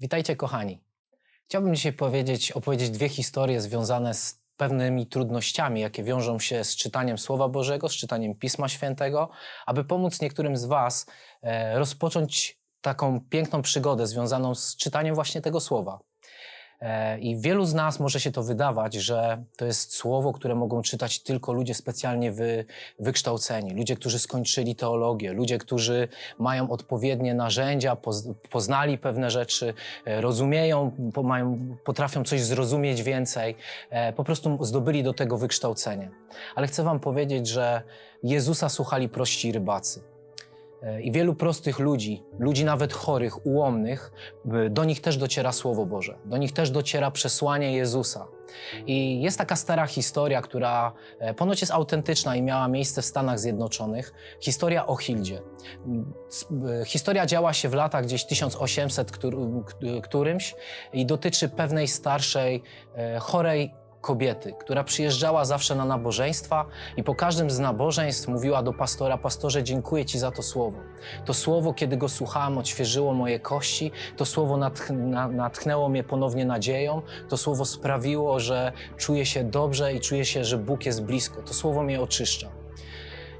Witajcie, kochani. Chciałbym dzisiaj powiedzieć, opowiedzieć dwie historie związane z pewnymi trudnościami, jakie wiążą się z czytaniem Słowa Bożego, z czytaniem Pisma Świętego, aby pomóc niektórym z Was e, rozpocząć taką piękną przygodę związaną z czytaniem właśnie tego Słowa. E, I wielu z nas może się to wydawać, że to jest słowo, które mogą czytać tylko ludzie specjalnie wy, wykształceni, ludzie, którzy skończyli teologię, ludzie, którzy mają odpowiednie narzędzia, poz, poznali pewne rzeczy, e, rozumieją, mają, potrafią coś zrozumieć więcej, e, po prostu zdobyli do tego wykształcenie. Ale chcę Wam powiedzieć, że Jezusa słuchali prości rybacy. E, I wielu prostych ludzi, ludzi nawet chorych, ułomnych, y, do nich też dociera Słowo Boże, do nich też dociera przesłanie Jezusa. I jest taka stara historia, która e, ponoć jest autentyczna i miała miejsce w Stanach Zjednoczonych. Historia o Hildzie. Historia działa się w latach gdzieś 1800 któr- k- którymś i dotyczy pewnej starszej, e, chorej kobiety, która przyjeżdżała zawsze na nabożeństwa i po każdym z nabożeństw mówiła do pastora: Pastorze, dziękuję Ci za to słowo. To słowo, kiedy go słuchałam, odświeżyło moje kości. To słowo natch na, natchnęło mnie ponownie nadzieją. To słowo sprawiło, że czuję się dobrze i czuję się, że Bóg jest blisko. To słowo mnie oczyszcza.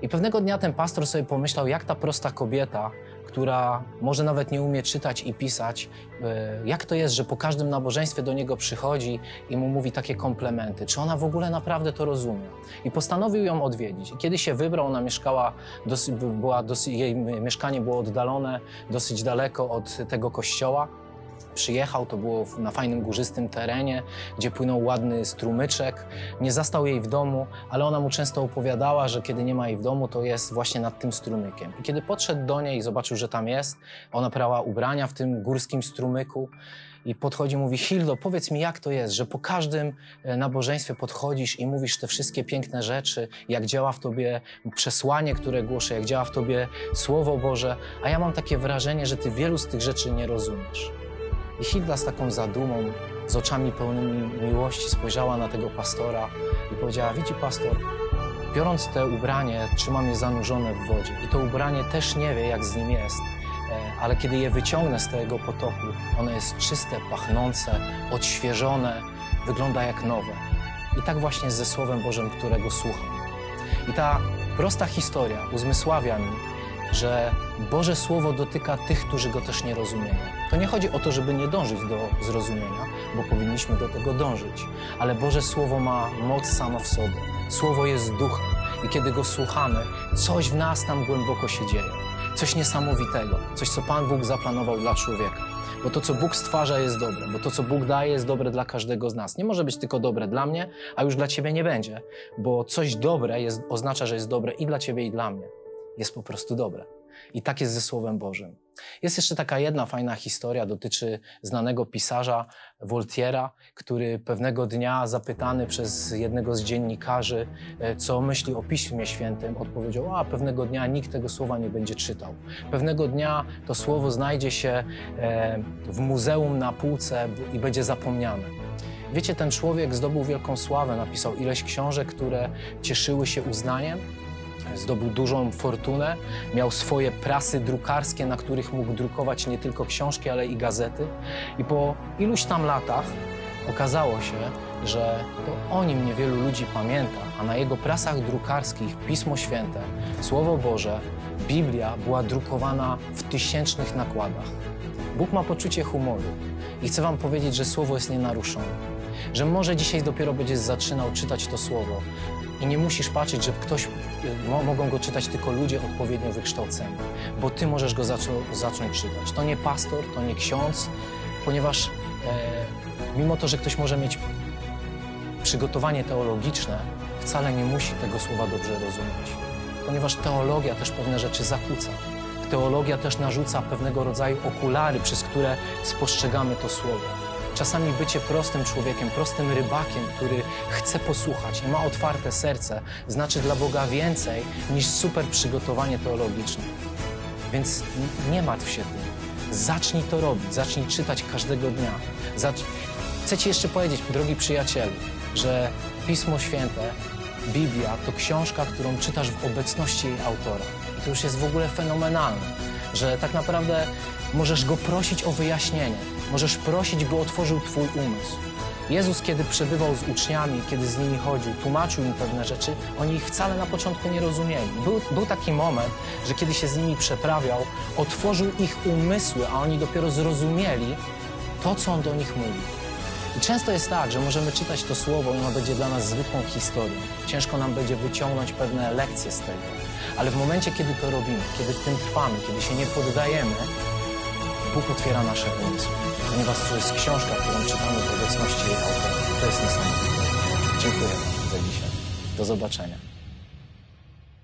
I pewnego dnia ten pastor sobie pomyślał, jak ta prosta kobieta, która może nawet nie umie czytać i pisać, e, jak to jest, że po każdym nabożeństwie do niego przychodzi i mu mówi takie komplementy. Czy ona w ogóle naprawdę to rozumie? I postanowił ją odwiedzić. I kiedy się wybrał, ona mieszkała, była jej mieszkanie było oddalone dosyć daleko od tego kościoła. Przyjechał, to było na fajnym górzystym terenie, gdzie płynął ładny strumyczek. Nie zastał jej w domu, ale ona mu często opowiadała, że kiedy nie ma jej w domu, to jest właśnie nad tym strumykiem. I kiedy podszedł do niej i zobaczył, że tam jest, ona prała ubrania w tym górskim strumyku i podchodzi, mówi: Hildo, powiedz mi, jak to jest, że po każdym e, nabożeństwie podchodzisz i mówisz te wszystkie piękne rzeczy, jak działa w tobie przesłanie, które głoszę, jak działa w tobie Słowo Boże, a ja mam takie wrażenie, że ty wielu z tych rzeczy nie rozumiesz. I Hilda z taką zadumą, z oczami pełnymi miłości spojrzała na tego pastora i powiedziała: Widzi pastor, biorąc te ubranie, trzymam je zanurzone w wodzie. I to ubranie też nie wie, jak z nim jest. E, Ale kiedy je wyciągnę z tego potoku, ono jest czyste, pachnące, odświeżone, wygląda jak nowe. I tak właśnie ze Słowem Bożym, którego słucham. I ta prosta historia uzmysławia mi, że Boże Słowo dotyka tych, którzy go też nie rozumieją. To nie chodzi o to, żeby nie dążyć do zrozumienia, bo powinniśmy do tego dążyć, ale Boże Słowo ma moc samo w sobie. Słowo jest duchem i kiedy go słuchamy, coś w nas tam głęboko się dzieje. Coś niesamowitego, coś, co Pan Bóg zaplanował dla człowieka. Bo to, co Bóg stwarza, jest dobre, bo to, co Bóg daje, jest dobre dla każdego z nas. Nie może być tylko dobre dla mnie, a już dla Ciebie nie będzie, bo coś dobre jest, oznacza, że jest dobre i dla Ciebie, i dla mnie. Jest po prostu dobre. I tak jest ze Słowem Bożym. Jest jeszcze taka jedna fajna historia, dotyczy znanego pisarza Voltiera, który pewnego dnia zapytany przez jednego z dziennikarzy, e, co myśli o Piśmie Świętym, odpowiedział, a pewnego dnia nikt tego słowa nie będzie czytał. Pewnego dnia to słowo znajdzie się e, w muzeum na półce i będzie zapomniane. Wiecie, ten człowiek zdobył wielką sławę, napisał ileś książek, które cieszyły się uznaniem, zdobył dużą fortunę, miał swoje prasy drukarskie, na których mógł drukować nie tylko książki, ale i gazety. I po iluś tam latach okazało się, że to o nim niewielu ludzi pamięta, a na jego prasach drukarskich Pismo Święte, Słowo Boże, Biblia była drukowana w tysięcznych nakładach. Bóg ma poczucie humoru i chcę Wam powiedzieć, że Słowo jest nienaruszone. Że może dzisiaj dopiero będziesz zaczynał czytać to Słowo i nie musisz patrzeć, że ktoś, mo, mogą go czytać tylko ludzie odpowiednio wykształceni, bo Ty możesz go zaczą, zacząć czytać. To nie pastor, to nie ksiądz, ponieważ e, mimo to, że ktoś może mieć przygotowanie teologiczne, wcale nie musi tego słowa dobrze rozumieć. Ponieważ teologia też pewne rzeczy zakłóca. Teologia też narzuca pewnego rodzaju okulary, przez które spostrzegamy to słowo. Czasami bycie prostym człowiekiem, prostym rybakiem, który chce posłuchać i ma otwarte serce, znaczy dla Boga więcej niż super przygotowanie teologiczne. Więc nie martw się tym. Zacznij to robić, zacznij czytać każdego dnia. Zacz... Chcę Ci jeszcze powiedzieć, drogi przyjacielu, że Pismo Święte, Biblia to książka, którą czytasz w obecności jej autora. I to już jest w ogóle fenomenalne, że tak naprawdę możesz go prosić o wyjaśnienie. Możesz prosić, by otworzył Twój umysł. Jezus, kiedy przebywał z uczniami, kiedy z nimi chodził, tłumaczył im pewne rzeczy, oni ich wcale na początku nie rozumieli. Był, był taki moment, że kiedy się z nimi przeprawiał, otworzył ich umysły, a oni dopiero zrozumieli to, co On do nich mówi. I często jest tak, że możemy czytać to słowo i ono będzie dla nas zwykłą historią. Ciężko nam będzie wyciągnąć pewne lekcje z tego. Ale w momencie, kiedy to robimy, kiedy w tym trwamy, kiedy się nie poddajemy, Bóg otwiera nasze umysły. Ponieważ to jest książka, którą czytamy w obecności jej autora. To jest niesamowite. Dziękuję za dzisiaj. Do zobaczenia.